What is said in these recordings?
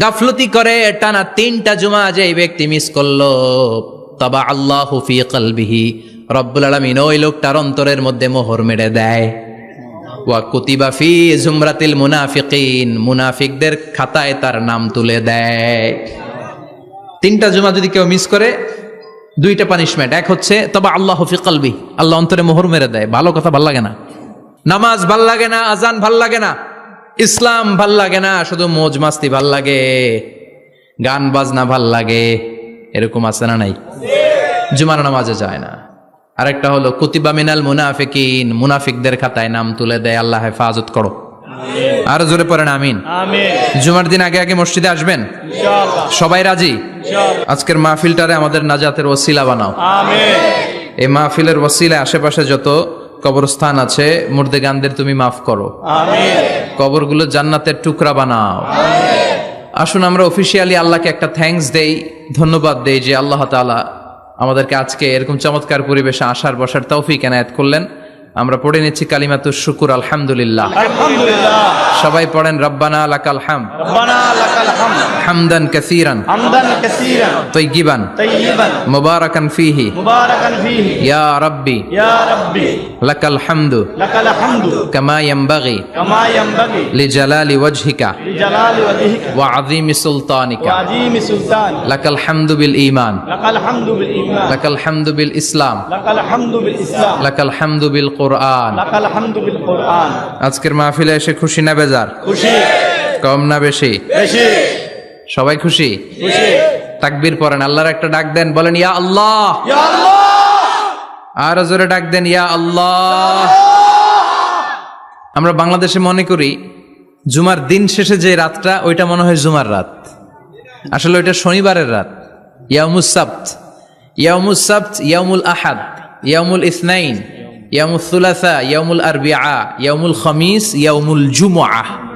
গাফলতি করে, টানা তিনটা জুমা যে এই ব্যক্তি মিস করল। তবা আল্লাহ ফি কলবিহি। রব্বুল আলমিন ওই লোকটার অন্তরের মধ্যে মোহর মেরে দেয়। ওয়া কুতিবা ফি জুমরাতিল মুনাফিকিন। মুনাফিকদের খাতায় তার নাম তুলে দেয়। তিনটা জুমা যদি কেউ মিস করে, দুইটা পানিশমেন্ট এক হচ্ছে, তবে আল্লাহ ফি কলবি আল্লাহ অন্তরে মোহর মেরে দেয়। ভালো কথা ভালো লাগে না। নামাজ ভালো লাগে না, আজান ভালো লাগে না। ইসলাম ভালো লাগে না শুধু মোজ মাস্তি ভালো লাগে। গান বাজনা ভালো লাগে এরকম আছে না নাই? জুমার নামাজে যায় না। আরেকটা হলো কুতিবা মিনাল মুনাফিকিন মুনাফিকদের খাতায় নাম তুলে দেয় আল্লাহ হেফাজত করো। আর জোরে পড়েন আমিন। আমিন। জুমার দিন আগে আগে মসজিদে আসবেন? সবাই রাজি? আজকের মাহফিলটারে আমাদের নাজাতের ওসিলা বানাও। এই মাহফিলের ওসিলা আশেপাশে যত কবরস্থান আছে মুর্দেগানদের তুমি মাফ করো। কবরগুলো জান্নাতের টুকরা বানাও। আসুন আমরা অফিসিয়ালি আল্লাহকে একটা থ্যাঙ্কস দেই ধন্যবাদ দেই যে আল্লাহ তাআলা আমাদেরকে আজকে এরকম চমৎকার পরিবেশে আসার বসার তৌফিক এনায়েত করলেন। আমরা পড়ে নিচ্ছি কালিমাতুর শুকুর আলহামদুলিল্লাহ। সবাই পড়েন রব্বানা লাকাল হাম রব্বানা লাকাল হামদ। হামদান কাসীরান। হামদান কাসীরান। তৈগিবান তাইয়িবান মুবারাকান ফিহি। মুবারাকান ফীহি। ইয়া রাব্বি। ইয়া রাব্বি। লাকাল হামদু। লাকাল হামদু। কামা ইয়ানবাগি কামা ইয়ানবাগি লিজালালি ওয়াজহিকা। লিজালালি ওয়াজহিকা। ওয়া আযীমি সুলতানিকা। ওয়া আযীমি সুলতান। লাকাল হামদু বিল ঈমান। লাকাল হামদু বিল ঈমান। লাকাল হামদু বিল ইসলাম। লাকাল হামদু বিল ইসলাম। লাকাল হামদু বিল কোরআন লাকাল হামদু বিল কুরআন আজকের মাহফিলে এসে খুশি না বেজার? খুশি। কম না বেশি? বেশি। সবাই খুশি? তাকবির পড়েন আল্লাহর একটা ডাক দেন বলেন ইয়া আল্লাহ! আর জোরে ডাক দেন ইয়া আল্লাহ! আমরা বাংলাদেশে মনে করি জুমার দিন শেষে যে রাতটা ওইটা মনে হয় জুমার রাত। আসলে ওইটা শনিবারের রাত। ইয়ামুস সাbt ইয়ামুল আহাদ ইয়ামুল ইসনাইন ইয়ামুল সুলাসা ইয়ামুল আরবিআ ইয়ামুল খমিস ইয়ামুল জুমআহ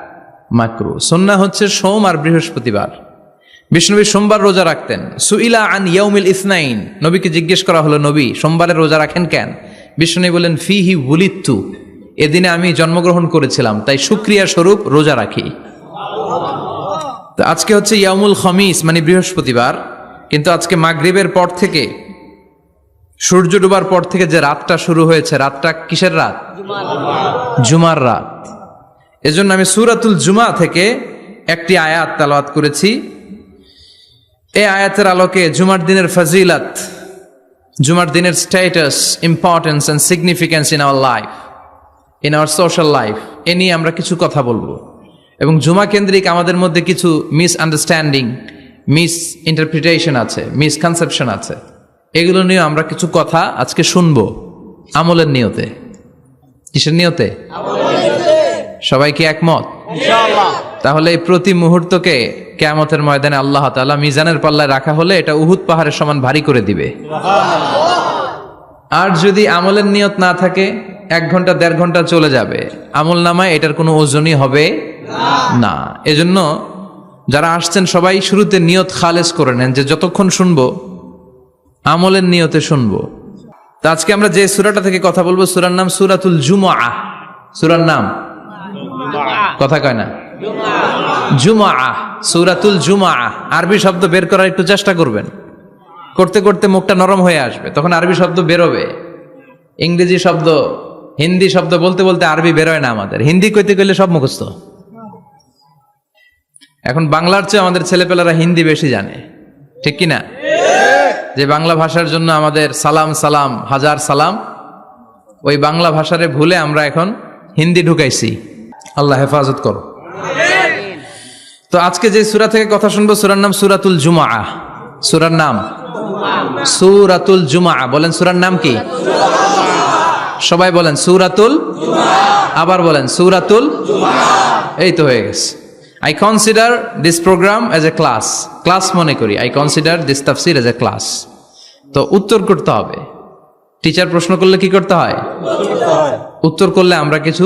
মাকরু। সন্না হচ্ছে সোম আর বৃহস্পতিবার। বিষ্ণুবী সোমবার রোজা রাখতেন। সুইলা আন ইয়াউমিল ইসনাইন। নবীকে জিজ্ঞেস করা হলো, নবী, সোমবারে রোজা রাখেন কেন? বিষ্ণু বলেন ফি হি বুলিত্তু এদিনে আমি জন্মগ্রহণ করেছিলাম, তাই সুক্রিয়া স্বরূপ রোজা রাখি। তো আজকে হচ্ছে ইয়ামুল খমিস মানে বৃহস্পতিবার। কিন্তু আজকে মাগরিবের পর থেকে, সূর্য ডুবার পর থেকে যে রাতটা শুরু হয়েছে, রাতটা কিসের রাত? জুমার রাত। এজন্য আমি সুরাতুল জুমা থেকে একটি আয়াত তালাওয়াত করেছি। এই আয়াতের আলোকে জুমার দিনের ফজিলত, জুমার দিনের status importance and significance in our life in our social life এ নিয়ে আমরা কিছু কথা বলব। এবং জুমা কেন্দ্রিক আমাদের মধ্যে কিছু মিস আন্ডারস্ট্যান্ডিং মিস ইন্টারপ্রিটেশন আছে মিসকনসেপশন আছে। এগুলো নিয়ে আমরা কিছু কথা আজকে শুনব আমলের নিয়তে। কিসের নিয়তে। সবাই কি একমত তাহলে এই প্রতি মুহূর্তকে কেয়ামতের ময়দানে আল্লাহ তাআলা মিজানের পাল্লায় রাখা হলে এটা উহুদ পাহাড়ের সমান ভারী করে দিবে। আর যদি আমলের নিয়ত না থাকে এক ঘণ্টা দেড় ঘণ্টা চলে যাবে। আমল নামায় এটার কোনো ওজনই হবে না। এজন্য যারা আসছেন সবাই শুরুতে নিয়ত খালেজ করে নেন যে যতক্ষণ শুনব আমলের নিয়তে শুনব। তো আজকে আমরা যে সুরাটা থেকে কথা বলব সুরার নাম সুরাতুল জুমা সুরার নাম? কথা কয় না? জুমা। সুরাতুল জুমা। আরবি শব্দ বের করার একটু চেষ্টা করবেন। করতে করতে মুখটা নরম হয়ে আসবে তখন আরবি শব্দ বেরোবে। ইংরেজি শব্দ হিন্দি শব্দ বলতে বলতে আরবি বেরোয় না আমাদের। হিন্দি কইতে গেলে সব মুখস্থ। এখন বাংলার চেয়ে আমাদের ছেলেপেলারা হিন্দি বেশি জানে। ঠিক কি না যে বাংলা ভাষার জন্য আমাদের সালাম সালাম হাজার সালাম ওই বাংলা ভাষারে ভুলে আমরা এখন হিন্দি ঢুকাইছি। আল্লাহ হেফাজত করো। তো আজকে যে সুরা থেকে কথা শুনব, সুরার নাম সুরাতুল জুমা সুরার নাম? সুরাতুল জুমা বলেন সুরার নাম কি? সবাই বলেন, সুরাতুল আবার বলেন, সুরাতুল এই তো হয়ে গেছে। I consider this program as a class class মনে করি। আই কনসিডার দিস তাফসির এজ এ ক্লাস তো উত্তর করতে হবে। টিচার প্রশ্ন করলে কি করতে হয়। উত্তর করলে আমরা কিছু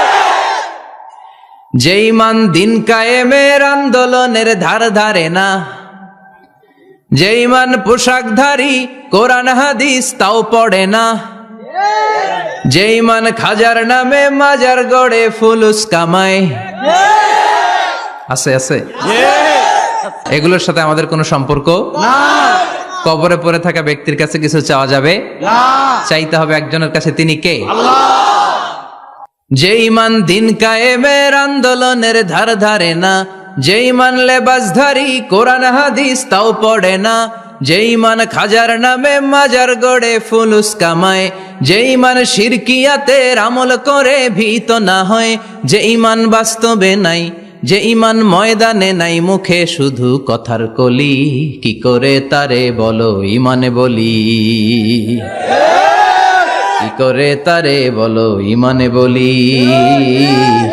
যে ইমান দিন কায়েমের আন্দোলনের ধার ধারে না যে ইমান পোশাকধারী কোরআন হাদিস তাও পড়ে না যে ইমান খাজার নামে মাজার গড়ে ফুলুস কামায়। আছে আছে? এগুলোর সাথে আমাদের কোনো সম্পর্ক? কবরে পড়ে থাকা ব্যক্তির কাছে কিছু চাওয়া যাবে? চাইতে হবে একজনের কাছে তিনি কে? যে ইমান দিন কায়েমের আন্দোলনের ধার ধারে না, যে ইমান লেবাসধারী কোরআন হাদিস তাও পড়ে না, যে ইমান খাজার নামে মাজার গড়ে ফুলুস কামায়, যে ইমান শিরকিয়াতের আমল করে ভীত না হয়, যে ইমান বাস্তবে নাই, যে ইমান ময়দানে নাই, মুখে শুধু কথার কলি, কি করে তারে বলো ইমানে বলি? কি করে তারে বলো ইমানে বলি?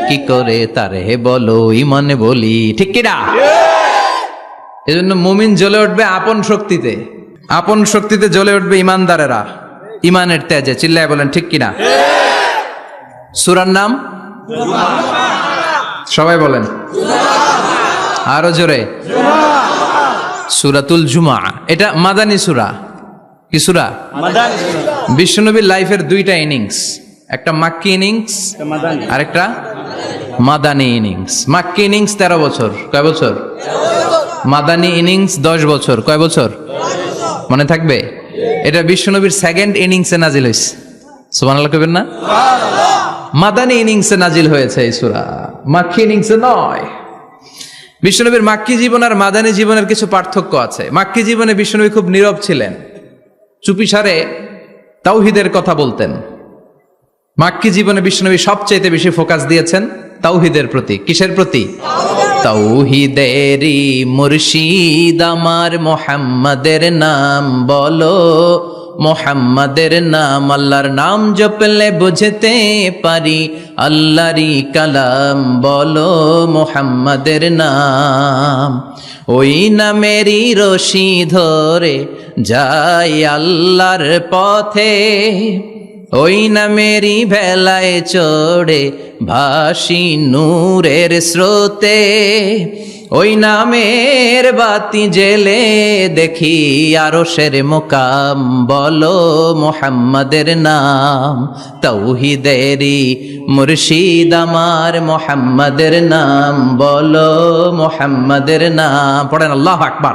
কি করে তারে বলো ইমানে বলি? ঠিক কিনা? এজন্য মুমিন জ্বলে উঠবে আপন শক্তিতে। আপন শক্তিতে জ্বলে উঠবে ইমানদারেরা। ইমানের তেজে। চিল্লায় বলেন, ঠিক কিনা? সুরার নাম? সবাই বলেন। আরও জোরে। সুরাতুল জুমা। এটা মাদানী সুরা। কি সুরা? মাদানি বিশ্বনবীর লাইফের দুইটা ইনিংস। একটা মাক্কি ইনিংস আর একটা মাদানি। ইনিংস। মাক্কি ইনিংস তেরো বছর। কয় বছর? মাদানি ইনিংস দশ বছর। কয় বছর? মনে থাকবে? এটা বিশ্বনবীর সেকেন্ড ইনিংসে নাজিল হয়েছে। সুবহানাল্লাহ কইবেন না? মাদানি ইনিংসে নাজিল হয়েছে এই সূরা। মাক্কি ইনিংসে নয়। বিশ্বনবীর মাক্কি জীবন আর মাদানী জীবনের কিছু পার্থক্য আছে। মাক্কি জীবনে বিশ্বনবী খুব নীরব ছিলেন। চুপিসারে তাওহিদের কথা বলতেন। মাক্কি জীবনে বিশ্বনবী সবচাইতে বেশি ফোকাস দিয়েছেন তাওহিদের প্রতি। কিসের প্রতি? তাওহিদেরই মুর্শিদ আমার মোহাম্মদের নাম বলো। মোহাম্মদের নাম আল্লাহর নাম জপলে বুঝতে পারি। আল্লাহরি কালাম বলো মোহাম্মদের নাম। ওই নামেরই রশি ধরে যাই আল্লাহর পথে। ওই নামেরই ভেলায় চড়ে ভাসি নূরের স্রোতে। ওই নামের বাতি জেলে দেখি আরও শের মোকাম, বলো মোহাম্মদের নাম। তৌহিদেরি মুর্শিদ আমার মোহাম্মদের নাম, বলো মোহাম্মদের নাম। পড়েন আল্লাহ আকবার।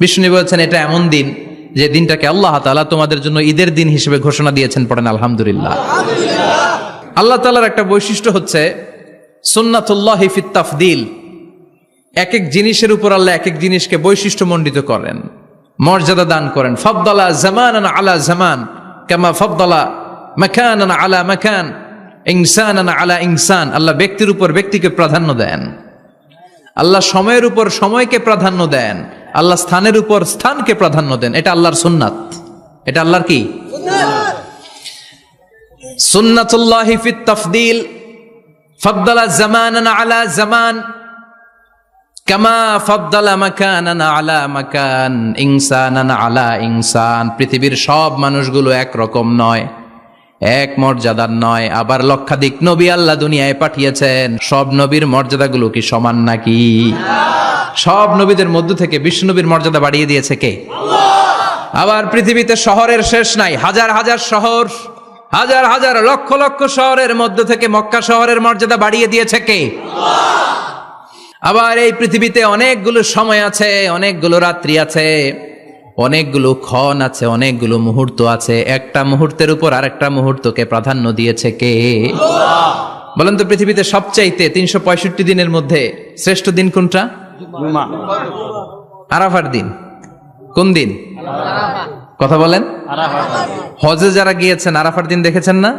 বিষ্ণু বলেছেন, এটা এমন দিন যে দিনটাকে আল্লাহ তাআলা তোমাদের জন্য ঈদের দিন হিসেবে ঘোষণা দিয়েছেন পড়েন, আলহামদুলিল্লাহ। আল্লাহ তাআলার একটা বৈশিষ্ট্য হচ্ছে সুন্নাতুল্লাহ ফিত তাফদিল। এক এক জিনিসের উপর আল্লাহ এক এক জিনিসকে বৈশিষ্ট্যমণ্ডিত করেন, মর্যাদা দান করেন। ফবদলা জামান আলা জামান, কামা ফবদলা মাকান আলা মাকান ইনসান আলা ইনসান। আল্লাহ ব্যক্তির উপর ব্যক্তিকে প্রাধান্য দেন। আল্লাহ সময়ের উপর সময়কে প্রাধান্য দেন। আল্লাহ স্থানের উপর স্থানকে প্রাধান্য দেন। এটা আল্লাহর সুন্নাত। এটা আল্লাহর কি? সুন্নাতুল্লাহ ফিত তাফদিল। ফদ্দালা জামানান আলা জামান। কামা ফদ্দালা মাকানান আলা মাকান। ইনসানান আলা ইনসান। পৃথিবীর সব মানুষগুলো একরকম নয়, এক মর্যাদার নয়। আবার লক্ষাধিক নবী আল্লাহ দুনিয়ায় পাঠিয়েছেন। সব নবীর মর্যাদাগুলো কি সমান নাকি? সব নবীদের মধ্য থেকে বিষ্ণু নবীর মর্যাদা বাড়িয়ে দিয়েছে কে? আবার পৃথিবীতে শহরের শেষ নাই হাজার হাজার শহর হাজার হাজার লক্ষ লক্ষ শহরের মধ্য থেকে মক্কা শহরের মর্যাদা বাড়িয়ে দিয়েছে কে? আবার এই পৃথিবীতে অনেকগুলো সময় আছে অনেকগুলো রাত্রি আছে অনেকগুলো ক্ষণ আছে অনেকগুলো মুহূর্ত আছে। একটা মুহূর্তের উপর আর আরেকটা মুহূর্তকে প্রাধান্য দিয়েছে কে? বলেন তো পৃথিবীতে সবচাইতে তিনশো পঁয়ষট্টি দিনের মধ্যে শ্রেষ্ঠ দিন কোনটা? জুমা আরাফার দিন। কোন দিন? কথা বলেন। হজে যারা গিয়েছেন আরাফার দিন দেখেছেন না?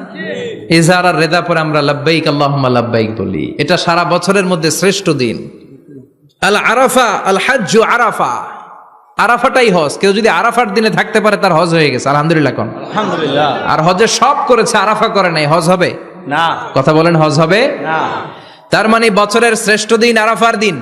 ইজহার আর রেদা পরে আমরা লাব্বাইক আল্লাহুম্মা লাব্বাইক বলি। এটা সারা বছরের মধ্যে শ্রেষ্ঠ দিন। আল আরাফা আল হাজ্জু আরাফা। আরাফাটাই হজ। কেউ যদি আরাফার দিনে থাকতে পারে তার হজ হয়ে গেছে। আলহামদুলিল্লাহ কোন? আলহামদুলিল্লাহ। আর হজে সব করেছে আরাফা করে নাই। হজ হবে? না। কথা বলেন হজ হবে? না। তার মানে বছরের শ্রেষ্ঠ দিন আরাফার দিন।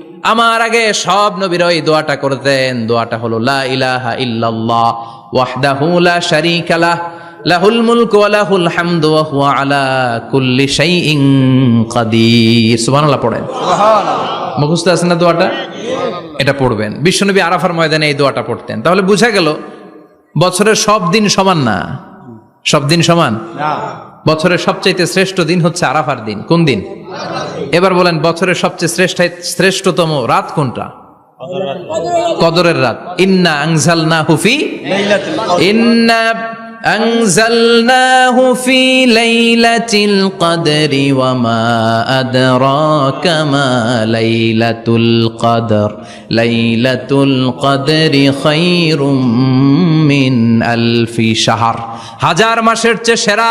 আমার আগে সব নবীর ওই দোয়াটা করতেন। দোয়াটা হলো লা ইলাহা ইল্লাল্লাহ ওয়াহদাহু লা শারীকা লাহ লাহুল মুলকু ওয়া লাহুল হামদু ওয়া হুয়া আলা কুল্লি শাইইন কাদির। সুবহানাল্লাহ পড়েন। সুবহানাল্লাহ। মুখস্থ আছে না দোয়াটা? এটা পড়বেন। বিশ্বনবী আরাফার ময়দানে এই দোয়াটা পড়তেন। তাহলে বোঝা গেল বছরের সব দিন সমান না? সব দিন সমান? না। বছরের সবচাইতে শ্রেষ্ঠ দিন হচ্ছে আরাফার দিন। কোন দিন? এবার বলেন বছরের সবচেয়ে শ্রেষ্ঠ শ্রেষ্ঠতম রাত কোনটা কদরের রাত ইন্না আংজালনা হুফি লাইলাতুল কদর ইন্না أنزلناه في ليلة القدر وما أدراك ما ليلة القدر ليلة القدر خير من ألف شهر হাজার মাসের চেয়ে সেরা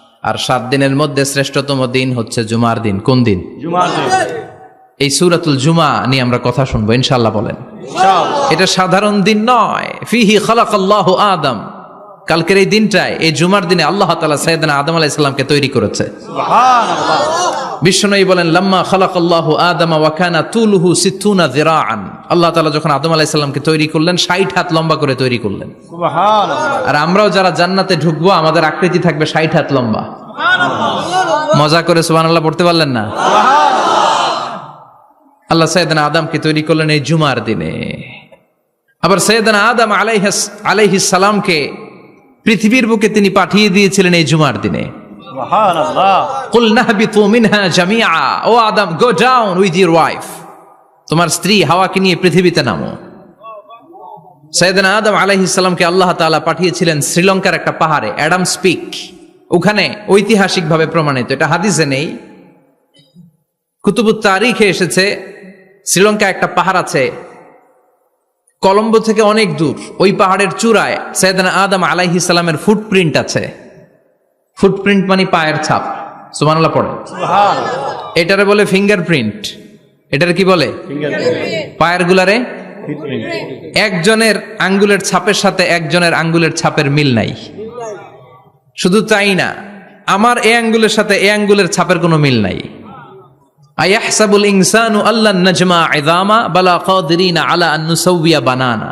আর সাত দিনের মধ্যে শ্রেষ্ঠতম দিন হচ্ছে জুমার দিন। কোন দিন? জুমার এই সুরাতুল জুমা নিয়ে আমরা কথা শুনব ইনশাল্লাহ বলেন। এটা সাধারণ দিন নয়। ফিহি খালাকাল্লাহু আদম। কালকের এই দিনটায় এই জুমার দিনে আল্লাহ তালা সৈয়দনা আদম আলাহ ইসলামকে তৈরি করেছে। বিশ্বনবী বলেন লাম্মা খালাক আল্লাহ আদম ওয়াকানা তুলুহু সিথুনা জিরাআন আল্লাহ তালা যখন আদম আলাহ ইসলামকে তৈরি করলেন ষাট হাত লম্বা করে তৈরি করলেন। সুবহানাল্লাহ। আর আমরাও যারা জান্নাতে ঢুকবো আমাদের আকৃতি থাকবে ষাট হাত লম্বা। মজা করে সুবান আল্লাহ পড়তে পারলেন না? আল্লাহ সৈয়দনা আদমকে তৈরি করলেন এই জুমার দিনে। আবার সৈয়দনা আদম আলাইহাস আলাইহিস সালামকে পৃথিবীর বুকে তিনি পাঠিয়ে দিয়েছিলেন এই জুমার দিনে। ওয়াইফ তোমার স্ত্রী হাওয়াকে নিয়ে পৃথিবীতে নামো। সৈয়দনা আদম আলাইহিস সালামকে আল্লাহ তাআলা পাঠিয়েছিলেন শ্রীলঙ্কার একটা পাহাড়ে, অ্যাডাম স্পিক। ওখানে ঐতিহাসিকভাবে প্রমাণিত, এটা হাদিসে নেই। কুতুবুত তারিখে এসেছে, শ্রীলঙ্কা একটা পাহাড় আছে, কলম্বো থেকে অনেক দূর। ওই পাহাড়ের চূড়ায় সৈয়দনা আদম আলাইহিস সালামের ফুটপ্রিন্ট আছে। ফুটপ্রিন্ট মানে পায়ের ছাপ। সুবহানাল্লাহ পড়ে এটারে বলে ফিঙ্গারপ্রিন্ট এটার কি বলে? পায়ের গুলারে? একজনের আঙ্গুলের ছাপের সাথে একজনের আঙ্গুলের ছাপের মিল নাই। শুধু তাই না আমার এ আঙ্গুলের সাথে এ আঙ্গুলের ছাপের কোনো মিল নাই। আয়াহসাবুল ইনসানু আল্লাহ নাজমা ইদামা বালা কাদিরিনা আলা বানানা।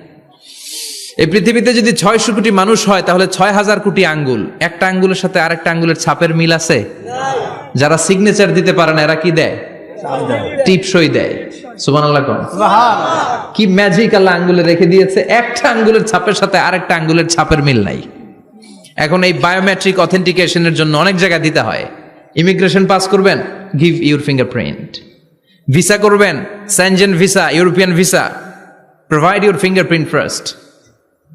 এই পৃথিবীতে যদি ছয়শো কোটি মানুষ হয় তাহলে ছয় হাজার কোটি আঙ্গুল। একটা আঙ্গুলের সাথে আরেকটা আঙ্গুলের ছাপের মিল আছে? যারা সিগনেচার দিতে পারে না এরা কি দেয়? টিপসই দেয়। সুবান আল্লাহ কোন কি ম্যাজিক আল্লাহ আঙ্গুলে রেখে দিয়েছে? একটা আঙ্গুলের ছাপের সাথে আরেকটা আঙ্গুলের ছাপের মিল নাই। এখন এই বায়োমেট্রিক অথেন্টিকেশনের জন্য অনেক জায়গায় দিতে হয়। ইমিগ্রেশন পাস করবেন গিভ ইউর ফিঙ্গারপ্রিন্ট ভিসা করবেন Schengen visa European visa provide your fingerprint first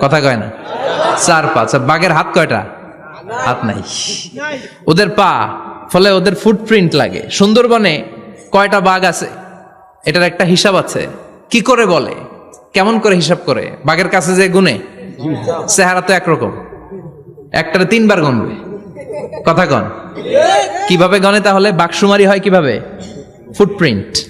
কথা কয় না? চার পা আচ্ছা, বাঘের হাত কয়টা? হাত নাই। ওদের পা ফলে ওদের ফুটপ্রিন্ট লাগে। সুন্দরবনে কয়টা বাঘ আছে? এটার একটা হিসাব আছে। কি করে বলে? কেমন করে হিসাব করে? বাঘের কাছে যে গুনে চেহারা তো একরকম। একটারে তিনবার গণবে। কথা কন। কীভাবে গনে তাহলে? বাঘসুমারি হয় কীভাবে? ফুটপ্রিন্ট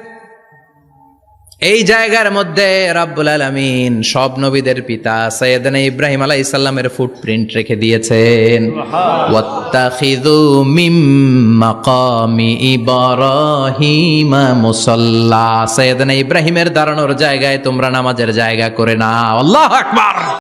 এই জায়গার মধ্যে রাব্বুল আলমিন সব নবীদের পিতা সৈয়দনা ইব্রাহিম আলাহ ইসাল্লামের ফুটপ্রিন্ট রেখে দিয়েছেন। ওয়াত্তাখিযু মিম মাকামি ইব্রাহিম মুসাল্লা। সৈয়দনা ইব্রাহিমের দাঁড়ানোর জায়গায় তোমরা নামাজের জায়গা করে না আল্লাহ আকবার।